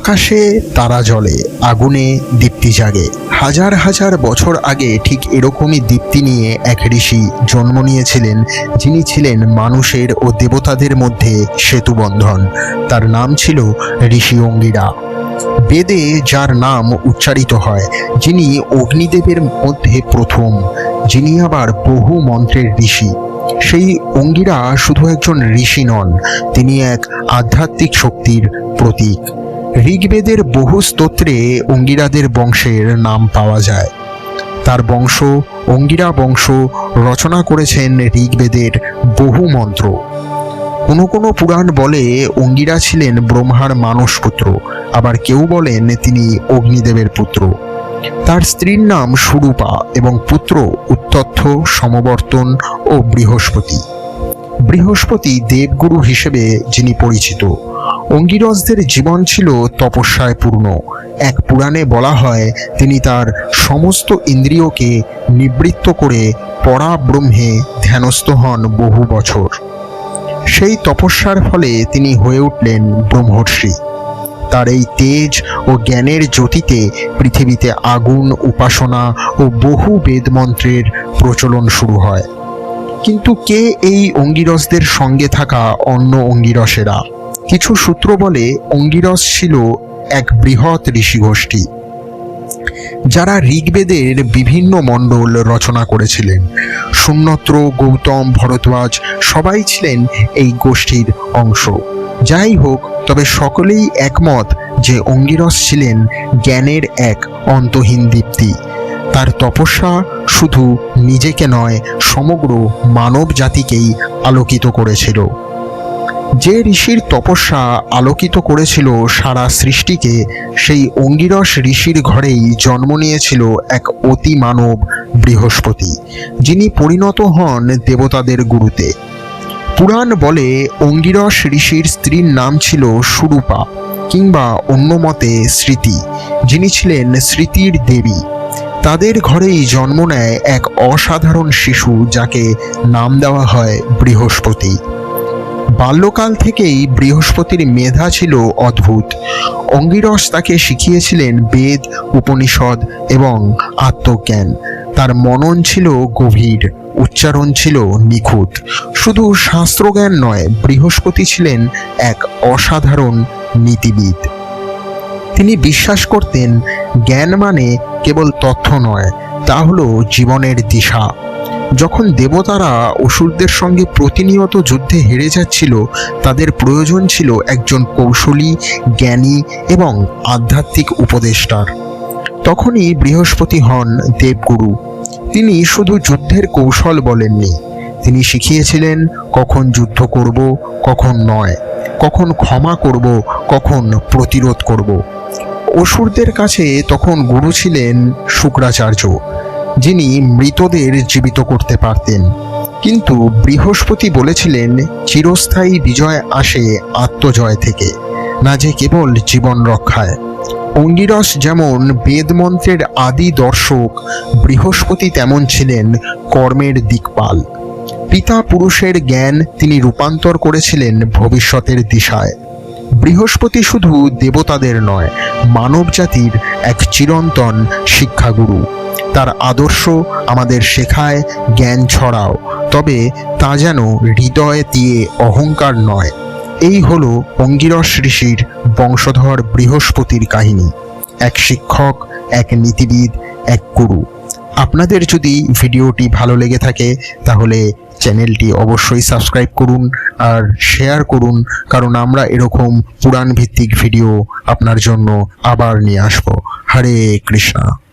আকাশে তারা জ্বলে, আগুনে দীপ্তি জাগে। হাজার হাজার বছর আগে ঠিক এরকমই দীপ্তি নিয়ে এক ঋষি জন্ম নিয়েছিলেন, যিনি ছিলেন মানুষের ও দেবতাদের মধ্যে সেতুবন্ধন। তার নাম ছিল ঋষি অঙ্গিরা। বেদে যার নাম উচ্চারিত হয়, যিনি অগ্নিদেবের মধ্যে প্রথম, যিনি আবার বহু মন্ত্রের ঋষি। সেই অঙ্গিরা শুধু একজন ঋষি নন, তিনি এক আধ্যাত্মিক শক্তির প্রতীক। ঋগ্বেদের বহু স্তোত্রে অঙ্গিরাদের বংশের নাম পাওয়া যায়। তার বংশ, অঙ্গিরা বংশ রচনা করেছেন ঋগ্বেদের বহু মন্ত্র। কোনো কোনো পুরাণ বলে অঙ্গিরা ছিলেন ব্রহ্মার মানস পুত্র আবার কেউ বলেন তিনি অগ্নিদেবের পুত্র। তার স্ত্রীর নাম সুরূপা এবং পুত্র উত্তথ্য সমবর্তন ও বৃহস্পতি। বৃহস্পতি দেবগুরু হিসেবে যিনি পরিচিত। অঙ্গিরসদের জীবন ছিল তপস্যায় পূর্ণ। এক পুরাণে বলা হয়, তিনি তার সমস্ত ইন্দ্রিয়কে নিবৃত্ত করে পরা ব্রহ্মে ধ্যানস্থ হন বহু বছর। সেই তপস্যার ফলে তিনি হয়ে উঠলেন ব্রহ্মর্ষি। তার এই তেজ ও জ্ঞানের জ্যোতিতে পৃথিবীতে আগুন, উপাসনা ও বহু বেদমন্ত্রের প্রচলন শুরু হয়। কিন্তু কে এই অঙ্গিরসদের সঙ্গে থাকা অন্য অঙ্গিরসেরা? কিছু সূত্র বলে অঙ্গিরস ছিল এক বৃহৎ ঋষিগোষ্ঠী, যারা ঋগ্বেদের বিভিন্ন মণ্ডল রচনা করেছিলেন। শূন্যত্র গৌতম, ভরদ্বাজ সবাই ছিলেন এই গোষ্ঠীর অংশ। যাই হোক, তবে সকলেই একমত যে অঙ্গিরস ছিলেন জ্ঞানের এক অন্তহীন দীপ্তি। তার তপস্যা শুধু নিজেকে নয়, সমগ্র মানব জাতিকেই আলোকিত করেছিল। যে ঋষির তপস্যা আলোকিত করেছিল সারা সৃষ্টিকে, সেই অঙ্গিরস ঋষির ঘরেই জন্ম নিয়েছিল এক অতি মানব বৃহস্পতি, যিনি পরিণত হন দেবতাদের গুরুতে। পুরাণ বলে অঙ্গিরস ঋষির স্ত্রীর নাম ছিল সুরূপা কিংবা অন্য মতে স্মৃতি, যিনি ছিলেন স্মৃতির দেবী। তাদের ঘরেই জন্ম নেয় এক অসাধারণ শিশু যাকে নাম দেওয়া হয় বৃহস্পতি। বাল্যকাল থেকেই বৃহস্পতির মেধা ছিল অদ্ভুত। অঙ্গিরস তাকে শিখিয়েছিলেন বেদ, উপনিষদ এবং আত্মজ্ঞান। তার মনন ছিল গভীর, উচ্চারণ ছিল নিখুঁত। শুধু শাস্ত্রজ্ঞান নয়, বৃহস্পতি ছিলেন এক অসাধারণ নীতিবিদ। তিনি বিশ্বাস করতেন, জ্ঞান মানে কেবল তথ্য নয়, তা হলো জীবনের দিশা। যখন দেবতারা অসুরদের সঙ্গে প্রতিনিয়ত যুদ্ধে হেরে যাচ্ছিল, তাদের প্রয়োজন ছিল একজন কৌশলী, জ্ঞানী এবং আধ্যাত্মিক উপদেষ্টার। তখনই বৃহস্পতি হন দেবগুরু। তিনি শুধু যুদ্ধের কৌশল বলেননি। তিনি শিখিয়েছিলেন কখন যুদ্ধ করব, কখন নয়, কখন ক্ষমা করব, কখন প্রতিরোধ করব। অসুরদের কাছে তখন গুরু ছিলেন শুক্রাচার্য। যিনি মৃতদের জীবিত করতে পারতেন। কিন্তু বৃহস্পতি বলেছিলেন, চিরস্থায়ী বিজয় আসে আত্মজয় থেকে, না যে কেবল জীবন রক্ষায়। অঙ্গিরস যেমন বেদমন্ত্রের আদি দর্শক, বৃহস্পতি তেমন ছিলেন কর্মের দিকপাল। পিতা পুরুষের জ্ঞান তিনি রূপান্তর করেছিলেন ভবিষ্যতের দিশায়। বৃহস্পতি শুধু দেবতাদের নয় মানব জাতির এক চিরন্তন শিক্ষাগুরু। তার আদর্শ আমাদের শেখায়, জ্ঞান ছড়াও, তবে তা যেন হৃদয় দিয়ে অহংকার নয়। এই হল অঙ্গিরস ঋষির বংশধর বৃহস্পতির কাহিনী। এক শিক্ষক, এক নীতিবিদ, এক গুরু। আপনাদের যদি ভিডিওটি ভালো লেগে থাকে, তাহলে চ্যানেলটি অবশ্যই সাবস্ক্রাইব করুন আর শেয়ার করুন, কারণ আমরা এরকম পুরাণ ভিত্তিক ভিডিও আপনার জন্য আবার নিয়ে আসব। হরে কৃষ্ণা।